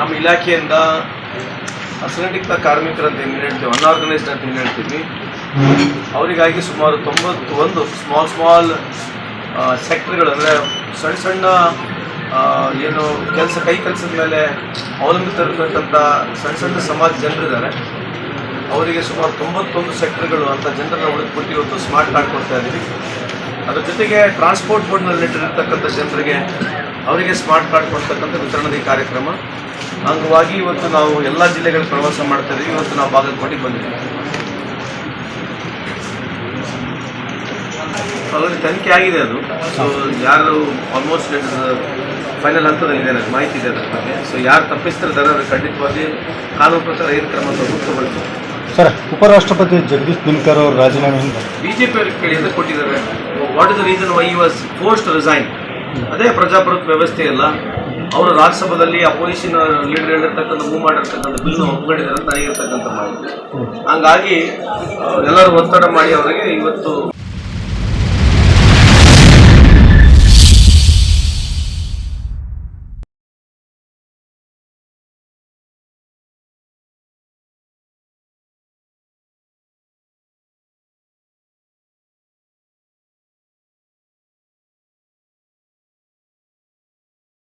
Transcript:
ನಮ್ಮ ಇಲಾಖೆಯಿಂದ ಅಸಂಘಟಿತ ಕಾರ್ಮಿಕರ ಅಂತ ಏನು ಹೇಳ್ತೀವಿ ಅನ್ಆರ್ಗನೈಸ್ಡ್ ಅಂತ ಏನು ಹೇಳ್ತೀವಿ, ಅವರಿಗಾಗಿ ಸುಮಾರು ತೊಂಬತ್ತು ಒಂದು ಸ್ಮಾಲ್ ಸ್ಮಾಲ್ ಸೆಕ್ಟರ್ಗಳು ಅಂದರೆ ಸಣ್ಣ ಸಣ್ಣ ಏನು ಕೆಲಸ, ಕೈ ಕೆಲಸದ ಮೇಲೆ ಅವಲಂಬಿತರಿರ್ತಕ್ಕಂಥ ಸಣ್ಣ ಸಣ್ಣ ಸಮಾಜ ಜನರಿದ್ದಾರೆ. ಅವರಿಗೆ ಸುಮಾರು ತೊಂಬತ್ತೊಂದು ಸೆಕ್ಟರ್ಗಳು ಅಂತ ಜನರನ್ನ ಉಳಿದುಕೊಟ್ಟು ಇವತ್ತು ಸ್ಮಾರ್ಟ್ ಕಾರ್ಡ್ ಕೊಡ್ತಾ ಇದ್ದೀವಿ. ಅದ್ರ ಜೊತೆಗೆ ಟ್ರಾನ್ಸ್ಪೋರ್ಟ್ ಬೋರ್ಡ್ನಲ್ಲಿ ಇಟ್ಟಿರ್ತಕ್ಕಂಥ ಜನರಿಗೆ ಅವರಿಗೆ ಸ್ಮಾರ್ಟ್ ಕಾರ್ಡ್ ಕೊಡ್ತಕ್ಕಂಥ ವಿತರಣೆ ಕಾರ್ಯಕ್ರಮ. ಅಂಗವಾಗಿ ಇವತ್ತು ನಾವು ಎಲ್ಲ ಜಿಲ್ಲೆಗಳ ಪ್ರವಾಸ ಮಾಡ್ತಾ ಇದ್ದೀವಿ ಇವತ್ತು ನಾವು ಬಾಗಲಕೋಟೆಗೆ ಬಂದಿದ್ದೀವಿ ಆಲ್ರೆಡಿ ತನಿಖೆ ಆಗಿದೆ ಅದು. ಸೊ ಯಾರು ಆಲ್ಮೋಸ್ಟ್ ಫೈನಲ್ ಹಂತದಲ್ಲಿದೆ ನನಗೆ ಮಾಹಿತಿ ಇದೆ ಅದ್ರ ಬಗ್ಗೆ. ಸೊ ಯಾರು ತಪ್ಪಿಸ್ತಿರ್ತಾರೆ ಅವ್ರಿಗೆ ಖಂಡಿತವಾಗಿ ಕಾನೂನು ಪ್ರಕಾರ ಏನು ಕ್ರಮ ತಗೊಳ್ತೀವಿ ಸರ್ ಉಪರಾಷ್ಟ್ರಪತಿ ಜಗದೀಶ್ ಧನ್ಕರ್ ಅವರು ರಾಜೀನಾಮೆ ಬಿಜೆಪಿ ಅವ್ರಿಗೆ ಕೇಳಿ ಎದಕ್ಕೆ ಕೊಟ್ಟಿದ್ದಾರೆ? What is the reason why was forced resign ಅದೇ ಪ್ರಜಾಪ್ರಭುತ್ವ ವ್ಯವಸ್ಥೆ ಅಲ್ಲ. ಅವರು ರಾಜ್ಯಸಭೆಯಲ್ಲಿ ಅಪೋಸಿಷನ್ ಲೀಡರ್ ಹೇಳಿರ್ತಕ್ಕಂಥ ಮೂವ್ ಮಾಡಿರ್ತಕ್ಕಂಥ ಬಿಲ್ ಒಪ್ಕೊಂಡಿದ್ದಾರೆ ಅಂತ ನನಗಿರ್ತಕ್ಕಂಥ ಮಾಹಿತಿ. ಹಂಗಾಗಿ ಎಲ್ಲರೂ ಒತ್ತಡ ಮಾಡಿ ಅವರಿಗೆ ಇವತ್ತು